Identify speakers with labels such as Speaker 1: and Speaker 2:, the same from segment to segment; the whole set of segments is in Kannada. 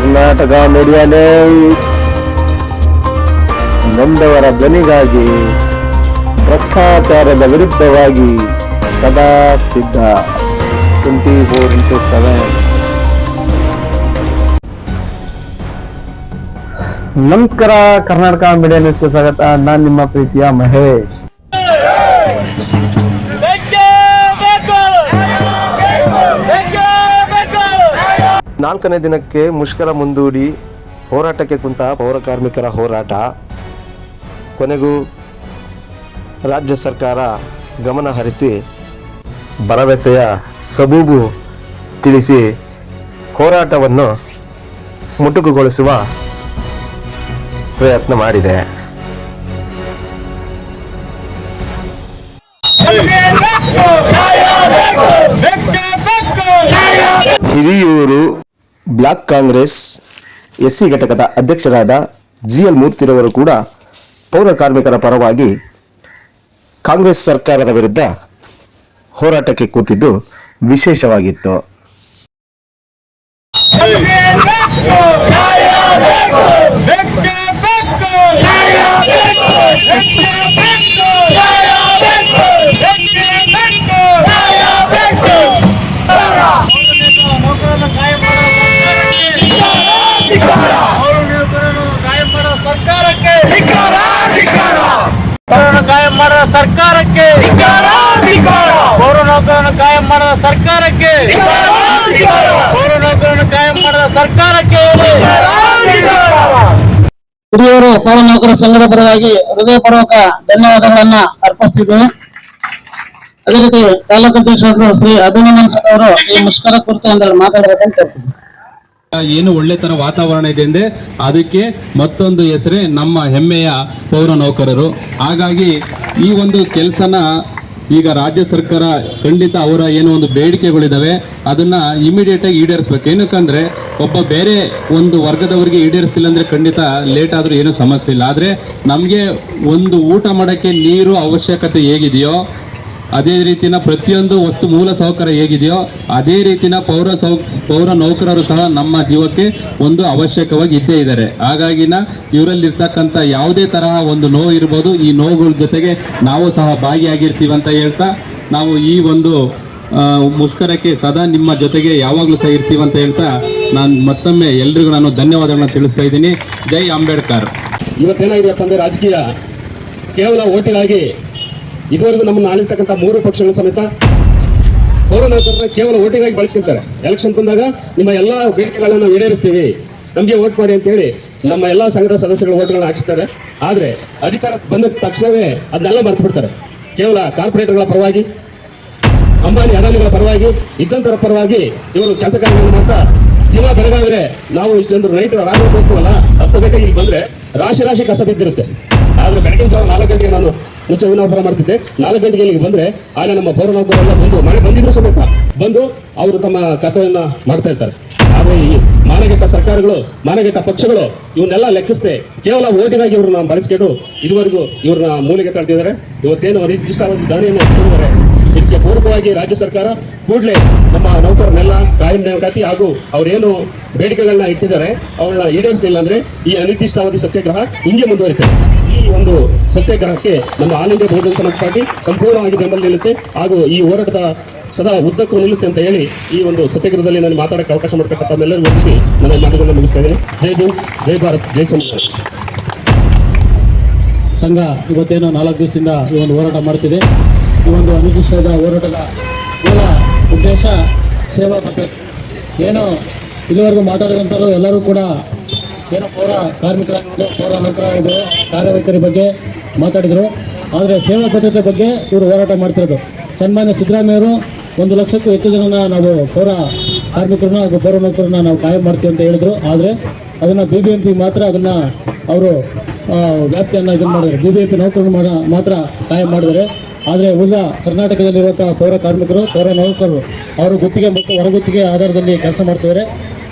Speaker 1: ಕರ್ನಾಟಕ ಮೀಡಿಯಾ ನ್ಯೂಸ್ ನೊಂದವರ ಧ್ವನಿಗಾಗಿ ಭ್ರಷ್ಟಾಚಾರದ ವಿರುದ್ಧವಾಗಿ ಸದಾ ಸಿದ್ಧ ಟ್ವೆಂಟಿ ಫೋರ್ ಇಂಟು ಸೆವೆನ್ ನಮಸ್ಕಾರ ಕರ್ನಾಟಕ ಮೀಡಿಯಾ ನ್ಯೂಸ್ಗೆ ಸ್ವಾಗತ ನಾನು ನಿಮ್ಮ ಪ್ರೀತಿಯ ಮಹೇಶ್ ನಾಲ್ಕನೇ ದಿನಕ್ಕೆ ಮುಷ್ಕರ ಮುಂದೂಡಿ ಹೋರಾಟಕ್ಕೆ ಕುಂತ ಪೌರ ಕಾರ್ಮಿಕರ ಹೋರಾಟ. ಕೊನೆಗೂ ರಾಜ್ಯ ಸರ್ಕಾರ ಗಮನ ಹರಿಸಿ ಭರವಸೆಯ ಸಬೂಬು ತಿಳಿಸಿ ಹೋರಾಟವನ್ನು ಮುಟುಕುಗೊಳಿಸುವ ಪ್ರಯತ್ನ ಮಾಡಿದೆ. ಹಿರಿಯೂರು ಬ್ಲಾಕ್ ಕಾಂಗ್ರೆಸ್ ಎಸ್ಸಿ ಘಟಕದ ಅಧ್ಯಕ್ಷರಾದ ಜಿ ಎಲ್ ಮೂರ್ತಿರವರು ಕೂಡ ಪೌರ ಕಾರ್ಮಿಕರ ಪರವಾಗಿ ಕಾಂಗ್ರೆಸ್ ಸರ್ಕಾರದ ವಿರುದ್ಧ ಹೋರಾಟಕ್ಕೆ ಕೂತಿದ್ದು ವಿಶೇಷವಾಗಿತ್ತು.
Speaker 2: ಪೌರನ ಕಾಯಂ ಮಾಡೋ ಸರ್ಕಾರಕ್ಕೆ ಪೌರ ನೌಕರನ್ನು ಕಾಯಂ ಮಾಡದ ಸರ್ಕಾರಕ್ಕೆ. ಪೌರ ನೌಕರನ್ನು ಕಾಯಂ ಮಾಡದ ಸರ್ಕಾರಕ್ಕೆ.
Speaker 3: ಹಿರಿಯವರು ಪೌರ ನೌಕರ ಸಂಘದ ಪರವಾಗಿ ಹೃದಯಪೂರ್ವಕ ಧನ್ಯವಾದಗಳನ್ನ ಅರ್ಪಿಸಿದ್ದೇನೆ ಅದೇ ರೀತಿ ತಾಲೂಕು ಅಧ್ಯಕ್ಷರು ಶ್ರೀ ಅಭಿನಂದನ್ ಸರ್ ಅವರು ಈ ಮುಷ್ಕರ ಕುರಿತು ಅಂದ್ರೆ ಮಾತಾಡಬೇಕಂತ ಕೇಳ್ತೀನಿ
Speaker 4: ಏನು ಒಳ್ಳೆತನ ವಾತಾವರಣ ಇದೆ ಎಂದೇ ಅದಕ್ಕೆ ಮತ್ತೊಂದು ಹೆಸರೇ ನಮ್ಮ ಹೆಮ್ಮೆಯ ಪೌರ ನೌಕರರು. ಹಾಗಾಗಿ ಈ ಒಂದು ಕೆಲಸನ ಈಗ ರಾಜ್ಯ ಸರ್ಕಾರ, ಖಂಡಿತ ಅವರ ಏನು ಒಂದು ಬೇಡಿಕೆಗಳಿದ್ದಾವೆ, ಅದನ್ನ ಇಮಿಡಿಯೇಟ್ ಆಗಿ ಈಡೇರಿಸ್ಬೇಕು. ಏನಕ್ಕಂದ್ರೆ ಒಬ್ಬ ಬೇರೆ ಒಂದು ವರ್ಗದವರಿಗೆ ಈಡೇರಿಸಿಲ್ಲ ಅಂದ್ರೆ ಖಂಡಿತ ಲೇಟ್ ಆದರೂ ಏನೂ ಸಮಸ್ಯೆ ಇಲ್ಲ. ಆದ್ರೆ ನಮಗೆ ಒಂದು ಊಟ ಮಾಡೋಕ್ಕೆ ನೀರು ಅವಶ್ಯಕತೆ ಹೇಗಿದೆಯೋ ಅದೇ ರೀತಿನ ಪ್ರತಿಯೊಂದು ವಸ್ತು ಮೂಲ ಸೌಕರ್ಯ ಹೇಗಿದೆಯೋ, ಅದೇ ರೀತಿನ ಪೌರ ಸೌ, ಪೌರ ನೌಕರರು ಸಹ ನಮ್ಮ ಜೀವಕ್ಕೆ ಒಂದು ಅವಶ್ಯಕವಾಗಿ ಇದ್ದೇ ಇದ್ದಾರೆ. ಹಾಗಾಗಿನ ಇವರಲ್ಲಿರ್ತಕ್ಕಂಥ ಯಾವುದೇ ತರಹ ಒಂದು ನೋವು ಇರ್ಬೋದು, ಈ ನೋವುಗಳ ಜೊತೆಗೆ ನಾವು ಸಹ ಭಾಗಿಯಾಗಿರ್ತೀವಿ ಅಂತ ಹೇಳ್ತಾ, ನಾವು ಈ ಒಂದು ಮುಷ್ಕರಕ್ಕೆ ಸದಾ ನಿಮ್ಮ ಜೊತೆಗೆ ಯಾವಾಗಲೂ ಸಹ ಇರ್ತೀವಿ ಅಂತ ಹೇಳ್ತಾ, ನಾನು ಮತ್ತೊಮ್ಮೆ ಎಲ್ರಿಗೂ ನಾನು ಧನ್ಯವಾದಗಳನ್ನ ತಿಳಿಸ್ತಾ ಇದ್ದೀನಿ. ಜೈ ಅಂಬೇಡ್ಕರ್.
Speaker 5: ಇವತ್ತೇನಾಗಿದೆಯಪ್ಪ ಅಂದ್ರೆ ರಾಜಕೀಯ ಕೇವಲ ಓಟಿಗಾಗಿ ಇದುವರೆಗೂ ನಮ್ಮನ್ನು ಆಳಿರ್ತಕ್ಕಂಥ ಮೂರು ಪಕ್ಷಗಳ ಸಮೇತ ಪೌರ ಕೇವಲ ಓಟಿಗಾಗಿ ಬಳಸ್ಕೊಂತಾರೆ. ಎಲೆಕ್ಷನ್ ಬಂದಾಗ ನಿಮ್ಮ ಎಲ್ಲಾ ಬೇಡಿಕೆಗಳನ್ನ ಈಡೇರಿಸ್ತೀವಿ. ನಮಗೆ ಓಟ್ ಮಾಡಿ ಅಂತ ಹೇಳಿ ನಮ್ಮ ಎಲ್ಲಾ ಸಂಘದ ಸದಸ್ಯಗಳ ಓಟ್ಗಳನ್ನ ಹಾಕಿಸ್ತಾರೆ. ಆದರೆ ಅಧಿಕಾರ ಬಂದ ತಕ್ಷಣವೇ ಅದನ್ನೆಲ್ಲ ಮರ್ತು ಬಿಡ್ತಾರೆ ಕೇವಲ ಕಾರ್ಪೊರೇಟರ್ಗಳ ಪರವಾಗಿ, ಅಂಬಾನಿ ಅದಾನಿಗಳ ಪರವಾಗಿ ಇದ್ದಂತರ ಪರವಾಗಿ ಇವರು ಕೆಲಸ ಕಾರ್ಯಗಳನ್ನು ಮಾತ್ರ ದಿನ ಬೆಳಗಾದ್ರೆ ನಾವು ಇಷ್ಟೊಂದು ರೈತರ ರಾಜ್ಯ ಹೋಗ್ತೀವಲ್ಲ ಹತ್ತು ಬೇಕಾಗಿ ಇಲ್ಲಿ ಬಂದ್ರೆ ರಾಶಿ ರಾಶಿ ಕಸ ಬಿದ್ದಿರುತ್ತೆ. ಆದ್ರೆ ಬೆಳಗಿನ ಜಾವ ನಾಲ್ಕು ಗಂಟೆಗೆ ನಾನು ಮುಂಚೆ ವಿನಾಪುರ ಮಾಡ್ತಿದ್ದೆ. ನಾಲ್ಕು ಗಂಟೆಗೆ ಇಲ್ಲಿಗೆ ಬಂದ್ರೆ ಆಗ ನಮ್ಮ ಪೌರನೌಕರೆಲ್ಲ ಬಂದು ಮಳೆ ಬಂದಿದ್ರು ಸಮೇತ ಬಂದು ಅವರು ತಮ್ಮ ಕಥೆಯನ್ನ ಮಾಡ್ತಾ ಇರ್ತಾರೆ. ಆದ್ರೆ ಈ ಮಾನಗೆಟ್ಟ ಸರ್ಕಾರಗಳು, ಮಾನಗೆಟ್ಟ ಪಕ್ಷಗಳು ಇವನ್ನೆಲ್ಲ ಲೆಕ್ಕಿಸದೆ. ಕೇವಲ ಓಟಿಗಾಗಿ ಇವ್ರನ್ನ ಬಳಸ್ಕೊಂಡು ಇದುವರೆಗೂ ಇವ್ರನ್ನ ಮೂಲೆಗೆ ತಳ್ತಿದ್ದಾರೆ. ಇವತ್ತೇನು ಅನಿರ್ದಿಷ್ಟವಾದ ದಾನಿಯನ್ನು ಕೊಟ್ಟಿದ್ದಾರೆ ಇದಕ್ಕೆ ಪೂರಕವಾಗಿ ರಾಜ್ಯ ಸರ್ಕಾರ ಕೂಡಲೇ ನಮ್ಮ ನೌಕರನ್ನೆಲ್ಲ ಕಾಯಂ ನೇಮಕಾತಿ ಹಾಗೂ ಅವರೇನು ಬೇಡಿಕೆಗಳನ್ನ ಇಟ್ಟಿದ್ದಾರೆ. ಅವಳನ್ನ ಈಡೇರಿಸಲಿಲ್ಲ ಅಂದ್ರೆ ಈ ಅನಿರ್ದಿಷ್ಟಾವಧಿ ಸತ್ಯಾಗ್ರಹ ಹಿಂಗೆ ಮುಂದುವರಿತದೆ. ಈ ಒಂದು ಸತ್ಯಾಗ್ರಹಕ್ಕೆ ನಮ್ಮ ಆಲ್ ಇಂಡಿಯಾ ಬಹುಜನ ಸಮಾಜ ಪಾರ್ಟಿ ಸಂಪೂರ್ಣವಾಗಿ ಬೆಂಬಲ ನಿಲ್ಲುತ್ತೆ. ಹಾಗೂ ಈ ಹೋರಾಟದ ಸದಾ ಉದ್ದಕ್ಕೂ ನಿಲ್ಲುತ್ತೆ ಅಂತ ಹೇಳಿ ಈ ಒಂದು ಸತ್ಯಾಗ್ರಹದಲ್ಲಿ ನಾನು ಮಾತಾಡಕ್ಕೆ ಅವಕಾಶ ಮಾಡ್ತಕ್ಕಂಥ ಎಲ್ಲರೂ ಒಪ್ಪಿಸಿ ನನ್ನ ಮಾತುಗಳನ್ನು ಮುಗಿಸ್ತಾ ಇದ್ದೀನಿ. ಜೈ ಭೀಮ್ ಜೈ ಭಾರತ್, ಜೈ ಸಂಘ
Speaker 3: ಸಂಘ ಇವತ್ತೇನೋ ನಾಲ್ಕು ದಿವಸದಿಂದ ಈ ಒಂದು ಹೋರಾಟ ಮಾಡ್ತಿದೆ. ಈ ಒಂದು ಅನಿರ್ದಿಷ್ಟದ ಹೋರಾಟದ ಮೂಲ ಉದ್ದೇಶ ಸೇವಾ ಏನು ಇಲ್ಲಿವರೆಗೂ ಮಾತಾಡಿದಂಥವ್ರು ಎಲ್ಲರೂ ಕೂಡ ಏನೋ ಪೌರ ಕಾರ್ಮಿಕರಾಗಿದ್ದು ಪೌರ ನೌಕರಾಗಿರ್ಬೋದು ಕಾರ್ಯವೈಖರಿ ಬಗ್ಗೆ ಮಾತಾಡಿದರು. ಆದರೆ ಸೇವಾ ಭದ್ರತೆ ಬಗ್ಗೆ ಇವರು ಹೋರಾಟ ಮಾಡ್ತಿರೋದು ಸನ್ಮಾನ್ಯ ಸಿದ್ದರಾಮಯ್ಯವರು ಒಂದು ಲಕ್ಷಕ್ಕೂ ಹೆಚ್ಚು ಜನನ ನಾವು ಪೌರ ಕಾರ್ಮಿಕರನ್ನ ಹಾಗೂ ಪೌರ ನೌಕರನ್ನ ನಾವು ಕಾಯಂ ಮಾಡ್ತೀವಿ ಅಂತ ಹೇಳಿದ್ರು. ಆದರೆ ಅದನ್ನು ಬಿ ಬಿ ಎಂ ಪಿ ಮಾತ್ರ ಅದನ್ನು ಅವರು ವ್ಯಾಪ್ತಿಯನ್ನು ಇದನ್ನು ಮಾಡಿದರು ಬಿ ಬಿ ಎಂ ಪಿ ನೌಕರರು ಮಾತ್ರ ಕಾಯಂ ಮಾಡಿದ್ದಾರೆ. ಆದರೆ ಉಳಿದ ಕರ್ನಾಟಕದಲ್ಲಿರುವಂಥ ಪೌರ ಕಾರ್ಮಿಕರು, ಪೌರ ನೌಕರರು, ಅವರು ಗುತ್ತಿಗೆ ಮತ್ತು ಹೊರಗುತ್ತಿಗೆ ಆಧಾರದಲ್ಲಿ ಕೆಲಸ ಮಾಡ್ತಿದ್ದಾರೆ.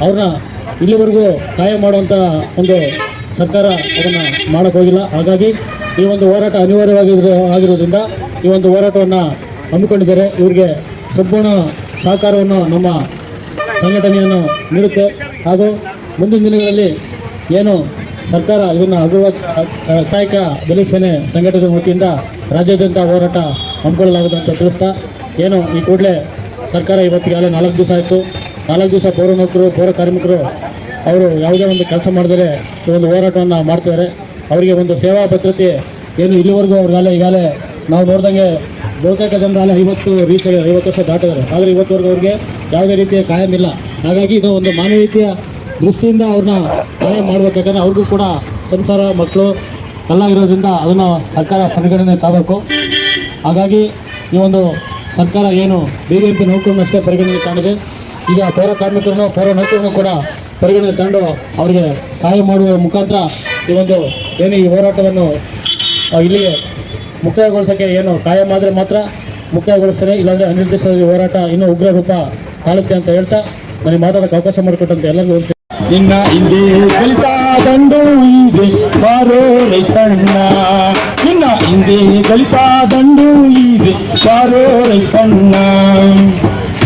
Speaker 3: ಅವ್ರನ್ನ ಇಲ್ಲಿವರೆಗೂ ಕಾಯಂ ಮಾಡುವಂಥ ಒಂದು ಸರ್ಕಾರ ಅದನ್ನು ಮಾಡೋಕ್ಕೋಗಿಲ್ಲ ಹಾಗಾಗಿ ಈ ಒಂದು ಹೋರಾಟ ಅನಿವಾರ್ಯವಾಗಿರೋ ಆಗಿರೋದ್ರಿಂದ ಈ ಒಂದು ಹೋರಾಟವನ್ನು ಹಮ್ಮಿಕೊಂಡಿದ್ದಾರೆ. ಇವರಿಗೆ ಸಂಪೂರ್ಣ ಸಹಕಾರವನ್ನು ನಮ್ಮ ಸಂಘಟನೆಯನ್ನು ನೀಡುತ್ತೆ. ಹಾಗೂ ಮುಂದಿನ ದಿನಗಳಲ್ಲಿ ಏನು ಸರ್ಕಾರ ಇದನ್ನು ಅಗ್ರವಾದ ಕಾಯಕ ದಲಿತ ಸೇನೆ ಸಂಘಟನೆ ವತಿಯಿಂದ ರಾಜ್ಯಾದ್ಯಂತ ಹೋರಾಟ ಹಮ್ಮಿಕೊಳ್ಳಲಾಗುತ್ತೆ ಅಂತ ತಿಳಿಸ್ತಾ, ಏನು ಈ ಕೂಡಲೇ ಸರ್ಕಾರ ಇವತ್ತಿಗೆ ಇವತ್ತಿಗಾಗಲೇ ನಾಲ್ಕು ದಿವಸ ಆಯಿತು. ನಾಲ್ಕು ದಿವಸ ಪೌರ ನೌಕರು, ಪೌರ ಕಾರ್ಮಿಕರು ಅವರು ಯಾವುದೇ ಒಂದು ಕೆಲಸ ಮಾಡಿದರೆ ಒಂದು ಹೋರಾಟವನ್ನು ಮಾಡ್ತಿದ್ದಾರೆ. ಅವರಿಗೆ ಒಂದು ಸೇವಾ ಭದ್ರತೆ ಏನು ಇಲ್ಲಿವರೆಗೂ ಅವ್ರಿಗಾಲೆ ಈಗಾಗಲೇ ನಾವು ನೋಡಿದಂಗೆ ಬಹುತೇಕ ಜನರಾಲೆ ಐವತ್ತು ರೀಚ್ ಆಗಿದೆ ಐವತ್ತು ವರ್ಷ ದಾಟಿದ್ದಾರೆ. ಆದರೆ ಇವತ್ತುವರೆಗೂ ಅವ್ರಿಗೆ ಯಾವುದೇ ರೀತಿಯ ಕಾಯಂ ಇಲ್ಲ. ಹಾಗಾಗಿ ಇದು ಒಂದು ಮಾನವೀಯತೆಯ ದೃಷ್ಟಿಯಿಂದ ಅವ್ರನ್ನ ಸಹಾಯ ಮಾಡ್ಬೇಕು. ಯಾಕಂದರೆ ಅವ್ರಿಗೂ ಕೂಡ ಸಂಸಾರ, ಮಕ್ಕಳು ಎಲ್ಲ ಇರೋದ್ರಿಂದ ಅದನ್ನು ಸರ್ಕಾರ ಪರಿಗಣನೆ ತಾಬೇಕು. ಹಾಗಾಗಿ ಈ ಒಂದು ಸರ್ಕಾರ ಏನು ಬಿ ಎಂ ಪಿ ನೌಕರನ್ನಷ್ಟೇ ಪರಿಗಣನೆ ತಾಂಡಿದೆ ಈಗ ಪೌರ ಕಾರ್ಮಿಕರನ್ನು, ಪೌರ ನೌಕರನ್ನು ಕೂಡ ಪರಿಗಣನೆ ತಗೊಂಡು ಅವರಿಗೆ ಸಹಾಯ ಮಾಡುವ ಮುಖಾಂತರ ಈ ಒಂದು ಏನು ಈ ಹೋರಾಟವನ್ನು ಇಲ್ಲಿಗೆ ಮುಕ್ತಾಯಗೊಳಿಸೋಕ್ಕೆ ಏನು ಕಾಯಂ ಆದರೆ ಮಾತ್ರ ಮುಕ್ತಾಯಗೊಳಿಸ್ತಾರೆ ಇಲ್ಲಾಂದರೆ ಅನಿರ್ದಿಷ್ಟ ಹೋರಾಟ ಇನ್ನೂ ಉಗ್ರ ರೂಪ ತಾಳುತ್ತೆ ಅಂತ ಹೇಳ್ತಾ ನನಗೆ ಮಾತಾಡೋಕೆ ಅವಕಾಶ ಮಾಡಿಕೊಟ್ಟಂತೆ ಎಲ್ಲರಿಗೂ ಒಂದು
Speaker 6: ನಿನ್ನ ಹಿಂದೆ ಕಲಿತ ದಂಡು ಇದೆ ಬಾರೋ ರೈತಣ್ಣ ನಿನ್ನ ಹಿಂದೆ ಕಲಿತ ದಂಡು ಇದೆ ಬಾರೋ ರೈತಣ್ಣ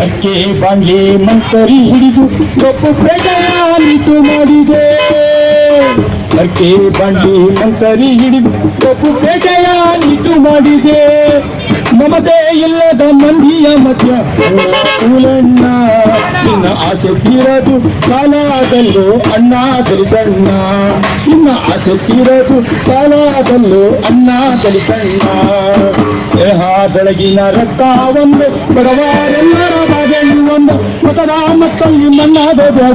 Speaker 6: ಅಕ್ಕೆ ಬಾಂಡ್ಲೆ ಮಂತರಿ ಹಿಡಿದು ಕಪ್ಪು ಪ್ರಜಾನಿತು ಮಾಡಿದೆ. ಅಕ್ಕೆ ಬಂಡಿ ಮಂತರಿ ಹಿಡಿದು ಕಪ್ಪು ಪ್ರಜಾನಿತು ನಿಂತು ಮಾಡಿದೆ. ಮಮತೆ ಇಲ್ಲದ ಮಂದಿಯ ಮಧ್ಯ ಕೂಲಣ್ಣ ಆಸೆ ತೀರದು ಸಾಲಾದಲ್ಲೋ ಅಣ್ಣ ದಲಿತಣ್ಣ ನಿನ್ನ ಆಸೆ ತೀರದು ಸಾಲಾದಲ್ಲೋ ಅಣ್ಣ ದಲಿತಣ್ಣ ಬೆಳಗಿನ ರಕ್ತ ಒಂದು ಬಡವಾರೆಲ್ಲರ ಬಾಗಿಲು ಒಂದು, ಮತದ ಮತ್ತಲ್ಲಿ ಮಣ್ಣಾದದು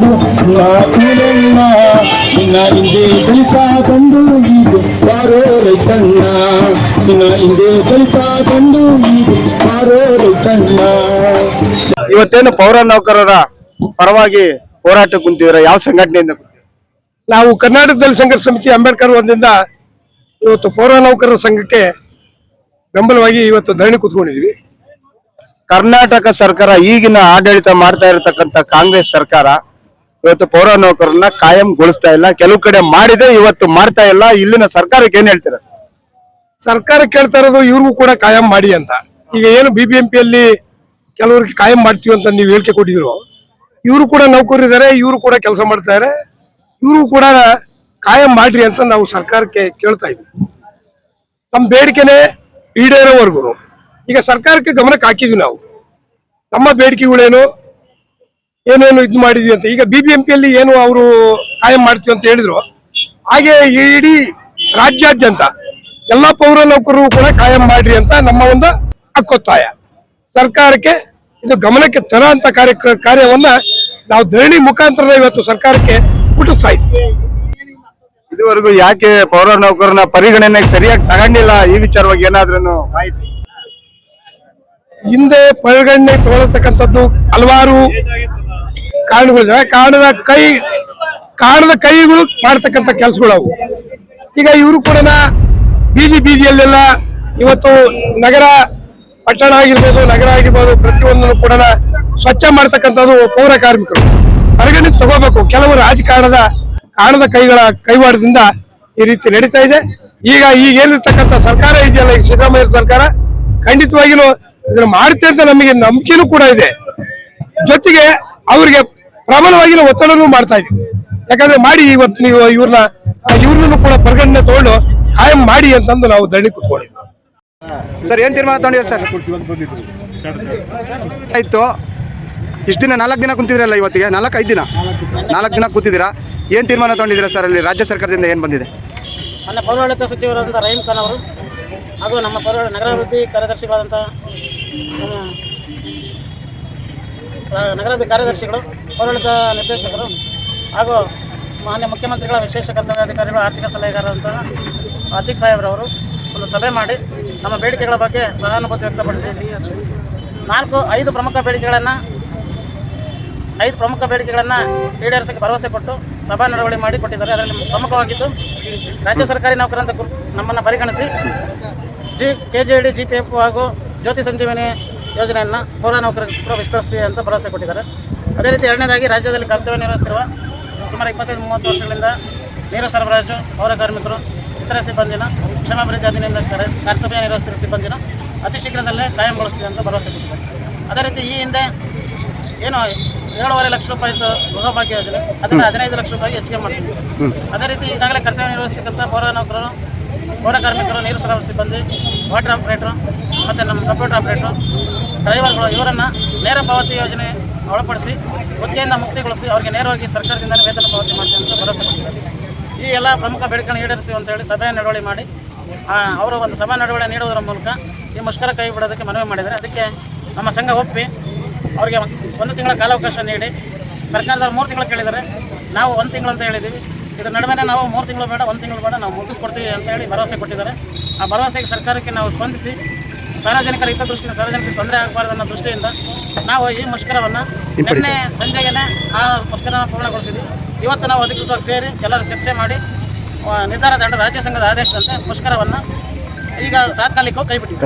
Speaker 6: ನಿನ್ನ ಹಿಂದೆ ದಲಿತ ಬಂದು ಇದು ಯಾರೋ ರೈತಣ್ಣ ನಿನ್ನ ಹಿಂದೆ ದಲಿತ ಬಂದು ಇದು ಯಾರೋ ರೈತಣ್ಣ
Speaker 1: ಇವತ್ತೇನು ಪೌರ ನೌಕರರ? ಪರವಾಗಿ ಹೋರಾಟ ಕುಂತಿದ್ರ ಯಾವ ಸಂಘಟನೆಯಿಂದ?
Speaker 7: ನಾವು ಕರ್ನಾಟಕದಲ್ಲಿ ಸಂಘರ್ಷ ಸಮಿತಿ ಅಂಬೇಡ್ಕರ್ ಒಂದಿಂದ ಇವತ್ತು ಪೌರ ನೌಕರರ ಸಂಘಕ್ಕೆ ಬೆಂಬಲವಾಗಿ ಇವತ್ತು ಧರಣಿ ಕೂತ್ಕೊಂಡಿದ್ವಿ
Speaker 1: ಕರ್ನಾಟಕ ಸರ್ಕಾರ ಈಗಿನ ಆಡಳಿತ ಮಾಡ್ತಾ ಇರತಕ್ಕಂತ ಕಾಂಗ್ರೆಸ್ ಸರ್ಕಾರ ಇವತ್ತು ಪೌರ ನೌಕರನ್ನ ಕಾಯಂಗೊಳಿಸ್ತಾ ಇಲ್ಲ. ಕೆಲವು ಕಡೆ ಮಾಡಿದೆ ಇವತ್ತು ಮಾಡ್ತಾ ಇಲ್ಲ. ಇಲ್ಲಿನ ಸರ್ಕಾರಕ್ಕೆ ಏನ್ ಹೇಳ್ತೀರಾ?
Speaker 7: ಸರ್ಕಾರ ಕೇಳ್ತಾ ಇರೋದು ಇವ್ರಿಗೂ ಕೂಡ ಕಾಯಂ ಮಾಡಿ ಅಂತ. ಈಗ ಏನು ಬಿಬಿಎಂಪಿಯಲ್ಲಿ ಕೆಲವರಿಗೆ ಕಾಯಂ ಮಾಡ್ತೀವಿ ಅಂತ ನೀವು ಹೇಳಿಕೆ ಕೊಟ್ಟಿದ್ರು. ಇವರು ಕೂಡ ನೌಕರರಿದ್ದಾರೆ, ಇವರು ಕೂಡ ಕೆಲಸ ಮಾಡ್ತಾರೆ ಇವರು ಕೂಡ ಕಾಯಂ ಮಾಡ್ರಿ ಅಂತ ನಾವು ಸರ್ಕಾರಕ್ಕೆ ಕೇಳ್ತಾ ಇದ್ವಿ. ನಮ್ಮ ಬೇಡಿಕೆನೆ ಈಡೇರೋವರೆಗೂ. ಈಗ ಸರ್ಕಾರಕ್ಕೆ ಗಮನಕ್ಕೆ ಹಾಕಿದ್ವಿ ನಾವು. ನಮ್ಮ ಬೇಡಿಕೆಗಳೇನು, ಏನೇನು ಇದು ಮಾಡಿದ್ವಿ ಅಂತ. ಈಗ ಬಿಬಿಎಂಪಿಯಲ್ಲಿ ಏನು ಅವರು ಕಾಯಂ ಮಾಡ್ತೀವಿ ಅಂತ ಹೇಳಿದ್ರು. ಹಾಗೆ ಇಡೀ ರಾಜ್ಯಾದ್ಯಂತ ಎಲ್ಲ ಪೌರ ನೌಕರರು ಕೂಡ ಕಾಯಂ ಮಾಡ್ರಿ ಅಂತ ನಮ್ಮ ಒಂದು ಹಕ್ಕೊತ್ತಾಯ ಸರ್ಕಾರಕ್ಕೆ ಇದು ಗಮನಕ್ಕೆ ತರ ಅಂತ ಕಾರ್ಯ ಕಾರ್ಯವನ್ನ ನಾವು ಧರಣಿ ಮುಖಾಂತರ ಇವತ್ತು ಸರ್ಕಾರಕ್ಕೆ ಮುಟ್ಟಿಸ್ತಾ ಇದ್ವಿ.
Speaker 1: ಇದುವರೆಗೂ ಯಾಕೆ ಪೌರ ನೌಕರನ ಪರಿಗಣನೆ ಸರಿಯಾಗಿ ತಗೊಂಡಿಲ್ಲ? ಈ ವಿಚಾರವಾಗಿ ಏನಾದ್ರೂ ಮಾಹಿತಿ?
Speaker 7: ಹಿಂದೆ ಪರಿಗಣನೆ ತಗೊಳತಕ್ಕಂಥದ್ದು ಹಲವಾರು ಕಾರಣಗಳಿದ್ದಾವೆ ಕಾರಣದ ಕೈ ಕಾರಣದ ಕೈಗಳು ಮಾಡ್ತಕ್ಕಂಥ ಕೆಲಸಗಳು ಅವು ಈಗ ಇವರು ಕೂಡ ಬೀದಿ ಬೀದಿಯಲ್ಲೆಲ್ಲ ಇವತ್ತು ನಗರ ಪಟ್ಟಣ ಆಗಿರ್ಬೋದು, ನಗರ ಆಗಿರ್ಬೋದು, ಪ್ರತಿಯೊಂದನ್ನು ಕೂಡ ಸ್ವಚ್ಛ ಮಾಡ್ತಕ್ಕಂಥದ್ದು ಪೌರ ಕಾರ್ಮಿಕರು. ಪರಿಗಣನೆ ತಗೋಬೇಕು. ಕೆಲವು ರಾಜಕಾರಣದ ಕಾರಣದ ಕೈಗಳ ಕೈವಾಡದಿಂದ ಈ ರೀತಿ ನಡೀತಾ ಇದೆ. ಈಗ ಈಗ ಏನಿರ್ತಕ್ಕಂಥ ಸರ್ಕಾರ ಇದೆಯಲ್ಲ, ಈಗ ಸಿದ್ದರಾಮಯ್ಯ ಸರ್ಕಾರ ಖಂಡಿತವಾಗಿಯೂ ಇದನ್ನ ಮಾಡುತ್ತೆ ಅಂತ ನಮಗೆ ನಂಬಿಕೆನೂ ಕೂಡ ಇದೆ. ಜೊತೆಗೆ ಅವ್ರಿಗೆ ಪ್ರಬಲವಾಗಿ ನಾವು ಒತ್ತಡನೂ ಮಾಡ್ತಾ ಇದ್ದೀವಿ ಯಾಕಂದ್ರೆ ಮಾಡಿ ಇವತ್ತು ನೀವು ಇವ್ರನ್ನ ಇವ್ರನ್ನೂ ಕೂಡ ಪರಿಗಣನೆ ತಗೊಂಡು ಕಾಯಂ ಮಾಡಿ ಅಂತಂದು ನಾವು ದಣಿ ಕೂತ್ಕೊಂಡಿದ್ವಿ
Speaker 8: ಸರ್, ಏನು ತೀರ್ಮಾನ ತಗೊಂಡಿದ್ದಾರೆ ಸರ್? ಆಯ್ತು. ಇಷ್ಟು ದಿನ, ನಾಲ್ಕು ದಿನ ಕುಂತಿದ್ರಲ್ಲ ಇವತ್ತಿಗೆ? ನಾಲ್ಕು, ಐದು ದಿನ? ನಾಲ್ಕು ದಿನ ಕೂತಿದ್ದೀರಾ? ಏನು ತೀರ್ಮಾನ ತಗೊಂಡಿದ್ದೀರಾ ಸರ್ ಅಲ್ಲಿ? ರಾಜ್ಯ ಸರ್ಕಾರದಿಂದ ಏನು ಬಂದಿದೆ?
Speaker 9: ನನ್ನ ಪೌರಾಡಳಿತ ಸಚಿವರಾದ ರಹೀಂ ಖಾನ್ ಅವರು ಹಾಗೂ ನಮ್ಮ ಪೌರ, ನಗರಾಭಿವೃದ್ಧಿ ಕಾರ್ಯದರ್ಶಿಗಳಾದಂಥ ನಗರಾಭಿವೃದ್ಧಿ ಕಾರ್ಯದರ್ಶಿಗಳು, ಪೌರಾಡಳಿತ ನಿರ್ದೇಶಕರು ಹಾಗೂ ಮಾನ್ಯ ಮುಖ್ಯಮಂತ್ರಿಗಳ ವಿಶೇಷ ಕರ್ತವ್ಯಾಧಿಕಾರಿಗಳು, ಆರ್ಥಿಕ ಸಲಹೆಗಾರರಂತಹ ಅತಿಕ್ ಸಾಹೇಬ್ರವರು ಒಂದು ಸಭೆ ಮಾಡಿ ನಮ್ಮ ಬೇಡಿಕೆಗಳ ಬಗ್ಗೆ ಸಹಾನುಭೂತಿ ವ್ಯಕ್ತಪಡಿಸಿ. ನಾಲ್ಕು, ಐದು ಪ್ರಮುಖ ಬೇಡಿಕೆಗಳನ್ನು, ಐದು ಪ್ರಮುಖ ಬೇಡಿಕೆಗಳನ್ನು ಈಡೇರಿಸೋಕ್ಕೆ ಭರವಸೆ ಕೊಟ್ಟು ಸಭಾ ನಡವಳಿ ಮಾಡಿ ಕೊಟ್ಟಿದ್ದಾರೆ. ಅದರಲ್ಲಿ ಪ್ರಮುಖವಾಗಿದ್ದು, ರಾಜ್ಯ ಸರ್ಕಾರಿ ನೌಕರಂತ ನಮ್ಮನ್ನು ಪರಿಗಣಿಸಿ G K G D G P F ಹಾಗೂ ಜ್ಯೋತಿ ಸಂಜೀವಿನಿ ಯೋಜನೆಯನ್ನು ಪೌರ ನೌಕರರಿಗೆ ಕೂಡ ವಿಸ್ತರಿಸ್ತೀವಿ ಅಂತ ಭರವಸೆ ಕೊಟ್ಟಿದ್ದಾರೆ. ಅದೇ ರೀತಿ ಎರಡನೇದಾಗಿ ರಾಜ್ಯದಲ್ಲಿ ಕರ್ತವ್ಯ ನಿರ್ವಹಿಸ್ತಿರುವ ಸುಮಾರು ಇಪ್ಪತ್ತೈದು, ಮೂವತ್ತು ವರ್ಷಗಳಿಂದ ನೀರು ಸರಬರಾಜು, ಪೌರ ಕಾರ್ಮಿಕರು ಇತರೆ ಸಿಬ್ಬಂದಿನ ಕ್ಷಮಾಭಿವೃದ್ಧಿ ಕರೆ- ಕರ್ತವ್ಯ ನಿರ್ವಹಿಸುತ್ತಿರುವ ಸಿಬ್ಬಂದಿನ ಅತಿ ಶೀಘ್ರದಲ್ಲೇ ಕಾಯಂಗೊಳಿಸ್ತೀವಿ ಅಂತ ಭರವಸೆ ಕೊಟ್ಟಿದೆ ಅದೇ ರೀತಿ ಈ ಹಿಂದೆ ಏನು ಏಳುವರೆ ಲಕ್ಷ ರೂಪಾಯಿ ಇತ್ತು ಗೃಹಭಾಗ್ಯ ಯೋಜನೆ ಅದನ್ನು ಹದಿನೈದು ಲಕ್ಷ ರೂಪಾಯಿ ಹೆಚ್ಚಿಗೆ ಮಾಡ್ತೀವಿ. ಅದೇ ರೀತಿ ಈಗಾಗಲೇ ಕರ್ತವ್ಯ ನಿರ್ವಹಿಸ್ತಕ್ಕಂಥ ಪೌರ ನೌಕರರು ಪೌರ ಕಾರ್ಮಿಕರು ನೀರು ಸರಬರಾಜು ಸಿಬ್ಬಂದಿ ವಾಟರ್ ಆಪರೇಟರ್ ಮತ್ತು ನಮ್ಮ ಕಂಪ್ಯೂಟರ್ ಆಪರೇಟರ್ ಡ್ರೈವರ್ಗಳು ಇವರನ್ನು ನೇರ ಪಾವತಿ ಯೋಜನೆ ಒಳಪಡಿಸಿ ಗುತ್ತಿಗೆಯಿಂದ ಮುಕ್ತಿಗೊಳಿಸಿ ಅವರಿಗೆ ನೇರವಾಗಿ ಸರ್ಕಾರದಿಂದ ವೇತನ ಪಾವತಿ ಮಾಡ್ತೀವಿ ಅಂತ ಭರವಸೆ ಕೊಟ್ಟಿದ್ದಾರೆ. ಈ ಎಲ್ಲ ಪ್ರಮುಖ ಬೇಡಿಕೆಗಳನ್ನು ಈಡೇರಿಸ್ತೀವಿ ಅಂತ ಹೇಳಿ ಸಭೆ ನಡವಳಿ ಮಾಡಿ ಅವರು ಒಂದು ಸಭಾ ನಡವಳಿ ನೀಡುವುದರ ಮೂಲಕ ಈ ಮುಷ್ಕರ ಕೈ ಬಿಡೋದಕ್ಕೆ ಮನವಿ ಮಾಡಿದರೆ ಅದಕ್ಕೆ ನಮ್ಮ ಸಂಘ ಒಪ್ಪಿ ಅವರಿಗೆ ಒಂದು ತಿಂಗಳ ಕಾಲಾವಕಾಶ ನೀಡಿ, ಸರ್ಕಾರದವ್ರು ಮೂರು ತಿಂಗಳು ಕೇಳಿದರೆ ನಾವು ಒಂದು ತಿಂಗಳು ಅಂತ ಹೇಳಿದ್ದೀವಿ. ಇದರ ನಡುವೆ ನಾವು ಮೂರು ತಿಂಗಳು ಬೇಡ, ಒಂದು ತಿಂಗಳು ಬೇಡ, ನಾವು ಮುಗಿಸ್ಕೊಡ್ತೀವಿ ಅಂತ ಹೇಳಿ ಭರವಸೆ ಕೊಟ್ಟಿದ್ದಾರೆ. ಆ ಭರವಸೆಗೆ ಸರ್ಕಾರಕ್ಕೆ ನಾವು ಸ್ಪಂದಿಸಿ ಸಾರ್ವಜನಿಕರ ಹಿತದೃಷ್ಟಿಯಿಂದ ಸಾರ್ವಜನಿಕರಿಗೆ ತೊಂದರೆ ಆಗಬಾರ್ದು ಅನ್ನೋ ದೃಷ್ಟಿಯಿಂದ ನಾವು ಈ ಮುಷ್ಕರವನ್ನು ನಿನ್ನೆ ಸಂಜೆಗೆ ಆ ಮುಷ್ಕರನ ಪೂರ್ಣಗೊಳಿಸಿದ್ವಿ. ಇವತ್ತು ನಾವು ಅಧಿಕೃತವಾಗಿ ಸೇರಿ ಎಲ್ಲರೂ ಚರ್ಚೆ ಮಾಡಿ ನಿರ್ಧಾರ ತಂಡ ರಾಜ್ಯ ಸಂಘದ ಆದೇಶದಂತೆ ಮುಷ್ಕರವನ್ನು ಈಗ ತಾತ್ಕಾಲಿಕವಾಗಿ ಕೈಬಿಟ್ಟಿದ್ದೀವಿ